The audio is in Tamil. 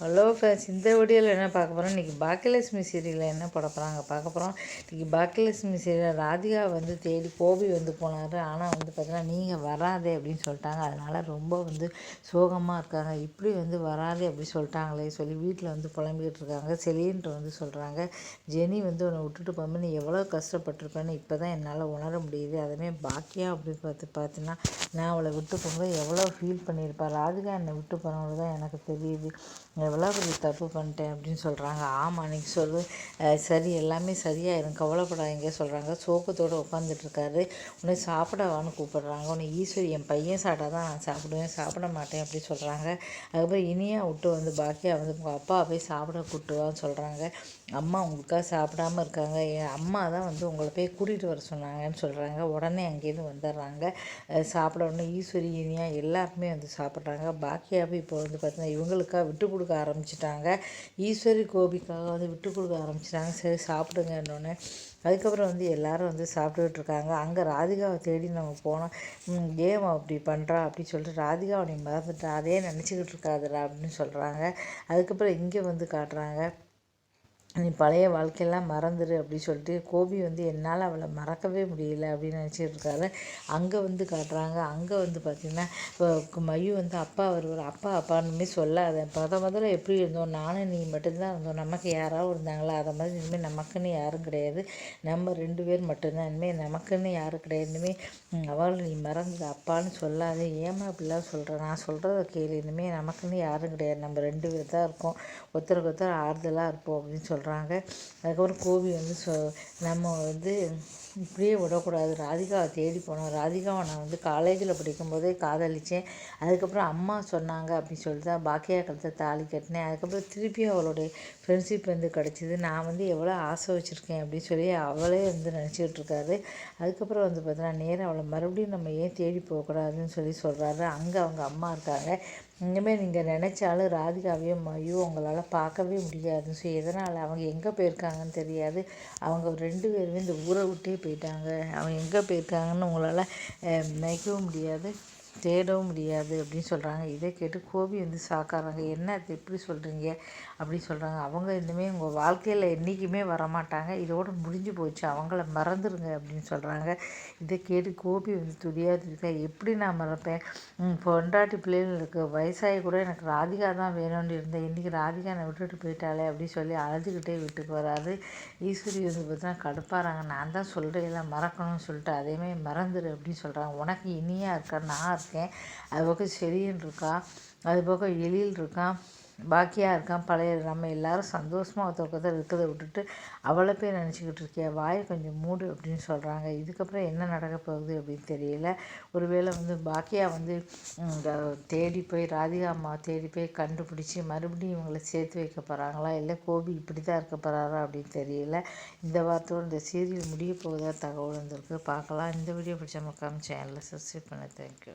ஹலோ ஃப்ரெண்ட்ஸ் இந்த வீடியோவில் என்ன பார்க்க போகிறோம் இன்றைக்கி பாக்கியலட்சுமி சீரியலில் என்ன போட போகிறாங்க பார்க்க போகிறோம் இன்றைக்கி பாக்கியலட்சுமி சீரியல் ராதிகா வந்து தேடி கோபி வந்து போனார். ஆனால் வந்து பார்த்தீங்கன்னா நீங்கள் வராதே அப்படின்னு சொல்லிட்டாங்க. அதனால் ரொம்ப வந்து சோகமாக இருக்காங்க. இப்படி வந்து வராதே அப்படி சொல்லிட்டாங்களே சொல்லி வீட்டில் வந்து புலம்பிக்கிட்டு இருக்காங்க. செலின்ட்டு வந்து சொல்கிறாங்க ஜெனி வந்து உன்னை விட்டுட்டு போகும்போது நீ எவ்வளோ கஷ்டப்பட்டிருப்பேன்னு இப்போ தான் என்னால் உணர முடியுது. அதுவே பாக்கியா அப்படின்னு பார்த்து பார்த்தீங்கன்னா நான் அவளை விட்டு போகும்போது எவ்வளோ ஃபீல் பண்ணியிருப்பேன் ராதிகா என்னை விட்டு போனவங்க தான் எனக்கு தெரியுது. எவ்வளோ பெரிய தப்பு பண்ணிட்டேன் அப்படின்னு சொல்கிறாங்க ஆமாம் நீங்கள் சொல்லு. சரி எல்லாமே சரியாயிரும். கவலைப்படாதீங்க சொல்கிறாங்க சோகத்தோடு உட்காந்துட்ருக்காரு உன்னை சாப்பிடவான்னு கூப்பிடுறாங்க. உன்னை ஈஸ்வரி என் பையன் சாப்பிட்டா தான் நான் சாப்பிடுவேன். சாப்பிட மாட்டேன் அப்படி சொல்கிறாங்க அதுக்கப்புறம் இனியா விட்டு வந்து பாக்கியா வந்து உங்கள் அப்பா போய் சாப்பிட கூட்டுவான்னு சொல்கிறாங்க அம்மா உங்களுக்காக சாப்பிடாம இருக்காங்க. என் அம்மா தான் வந்து உங்களை போய் கூட்டிகிட்டு வர சொன்னாங்கன்னு சொல்கிறாங்க உடனே அங்கேருந்து வந்துடுறாங்க. சாப்பிட உடனே ஈஸ்வரி இனியா எல்லாருமே வந்து சாப்பிட்றாங்க. பாக்கியாவே இப்போ வந்து பார்த்தீங்கன்னா இவங்களுக்காக விட்டு கொடுக்க ஆரம்பிச்சிட்டாங்க. ஈஸ்வரி கோபிக்காக வந்து விட்டு கொடுக்க ஆரம்பிச்சிட்டாங்க. சரி சாப்பிடுங்கன்னொன்னே. அதுக்கப்புறம் வந்து எல்லோரும் வந்து சாப்பிட்டுக்கிட்டு இருக்காங்க. அங்கே ராதிகாவை தேடி நம்ம போனோம் ஏன் அப்படி பண்ணுறா அப்படின்னு சொல்லிட்டு ராதிகா அவனை மறந்துட்டா. அதே நினச்சிக்கிட்டு இருக்காதுடா அப்படின்னு சொல்கிறாங்க அதுக்கப்புறம் இங்கே வந்து காட்டுறாங்க. நீ பழைய வாழ்க்கையெல்லாம் மறந்துடு அப்படின்னு சொல்லிட்டு கோபி வந்து என்னால் அவளை மறக்கவே முடியல அப்படின்னு நினச்சிட்டு இருக்காரு. அங்கே வந்து காட்டுறாங்க. அங்கே வந்து பார்த்திங்கன்னா இப்போ வந்து அப்பா வருவார். அப்பா அப்பான்னுமே சொல்லாத. முத முதல்ல எப்படி இருந்தோம்? நானும் நீ மட்டும்தான் இருந்தோம். நமக்கு யாராவது இருந்தாங்களா? அதை மாதிரி இனிமேல் நமக்குன்னு யாரும் கிடையாது. நம்ம ரெண்டு பேர் மட்டும்தான். இனிமேல் நமக்குன்னு யாரும் கிடையாது. இனிமேல் அவள் நீ மறந்து அப்பான்னு சொல்லாத. ஏமா அப்படிலாம் சொல்கிறேன் நான் சொல்கிறத கேளு. இனிமேல் நமக்குன்னு யாரும் கிடையாது. நம்ம ரெண்டு பேர் தான் இருக்கோம். ஒருத்தருக்கு ஒருத்தர் ஆறுதலாக இருப்போம் அப்படின்னு சொல்கிறேன் சொல்கிறாங்க அதுக்கப்புறம் கோபி வந்து சொ நம்ம வந்து இப்படியே விடக்கூடாது. ராதிகாவை தேடி போனோம். ராதிகாவை நான் வந்து காலேஜில் படிக்கும்போதே காதலித்தேன் அதுக்கப்புறம் அம்மா சொன்னாங்க அப்படின்னு சொல்லிட்டு தான் பாக்கியா கழுத்தை தாலி கட்டினேன். அதுக்கப்புறம் திருப்பியும் அவளுடைய ஃப்ரெண்ட்ஷிப் வந்து கிடச்சிது. நான் வந்து எவ்வளோ ஆசை வச்சுருக்கேன் அப்படின்னு சொல்லி அவளே வந்து நினச்சிக்கிட்டு இருக்காரு. அதுக்கப்புறம் வந்து பார்த்தீங்கன்னா நேராக அவளை மறுபடியும் நம்ம ஏன் தேடி போகக்கூடாதுன்னு சொல்லி சொல்கிறாரு அங்கே அவங்க அம்மா இருக்காங்க. இனிமேல் நீங்கள் நினச்சாலும் ராதிகாவையும் மையும் உங்களால் பார்க்கவே முடியாது. ஸோ எதனால்? அவங்க எங்கே போயிருக்காங்கன்னு தெரியாது. அவங்க ரெண்டு பேருமே இந்த ஊரை விட்டே போயிட்டாங்க. அவங்க எங்கே போயிருக்காங்கன்னு உங்களால் நினைக்கவும் முடியாது. தேடவும் முடியாது அப்படின்னு சொல்கிறாங்க இதை கேட்டு கோபி வந்து சாக்காராங்க என்ன அது எப்படி சொல்கிறீங்க அப்படின்னு சொல்கிறாங்க அவங்க இனிமேல் உங்கள் வாழ்க்கையில் என்றைக்குமே வரமாட்டாங்க. இதோடு முடிஞ்சு போச்சு. அவங்கள மறந்துடுங்க அப்படின்னு சொல்கிறாங்க இதை கேட்டு கோபி வந்து துடியாது. எப்படி நான் மறப்பேன்? பொண்டாட்டி பிள்ளைகளுக்கு வயசாகி கூட எனக்கு ராதிகா தான் வேணும்னு இருந்தேன். இன்றைக்கி ராதிகா என்னை விட்டுட்டு போயிட்டாலே அப்படின்னு சொல்லி அழுதுகிட்டே வீட்டுக்கு வராது. ஈஸ்வரி வந்து பார்த்தீங்கன்னா கடுப்பாகிறாங்க நான் தான் சொல்கிறேன் மறக்கணும்னு சொல்லிட்டு அதேமாதிரி மறந்துடு அப்படின்னு சொல்கிறாங்க உனக்கு இனியாக இருக்க? நான் இருக்கேன் அது போக செடின்னு இருக்கா அது போக எழில் இருக்கான் பாக்கியாக இருக்கான் பழைய நம்ம எல்லோரும் சந்தோஷமாக ஒருத்தர் இருக்கிறத விட்டுட்டு அவளை போய் நினச்சிக்கிட்டு இருக்கியா வாயை கொஞ்சம் மூடு அப்படின்னு சொல்கிறாங்க இதுக்கப்புறம் என்ன நடக்க போகுது அப்படின்னு தெரியல. ஒருவேளை வந்து பாக்கியா வந்து தேடி போய் ராதிகா அம்மா தேடி போய் கண்டுபிடிச்சி மறுபடியும் இவங்களை சேர்த்து வைக்க போகிறாங்களா இல்லை கோபி இப்படி தான் இருக்க போகிறாரா அப்படின்னு தெரியல. இந்த வாரத்தோடு இந்த சீரியல் முடிய போகுதா தகவல் வந்திருக்கு பார்க்கலாம். இந்த வீடியோ பிடிச்ச மக்காம சேனலில் சப்ஸ்கிரைப் பண்ண. தேங்க்யூ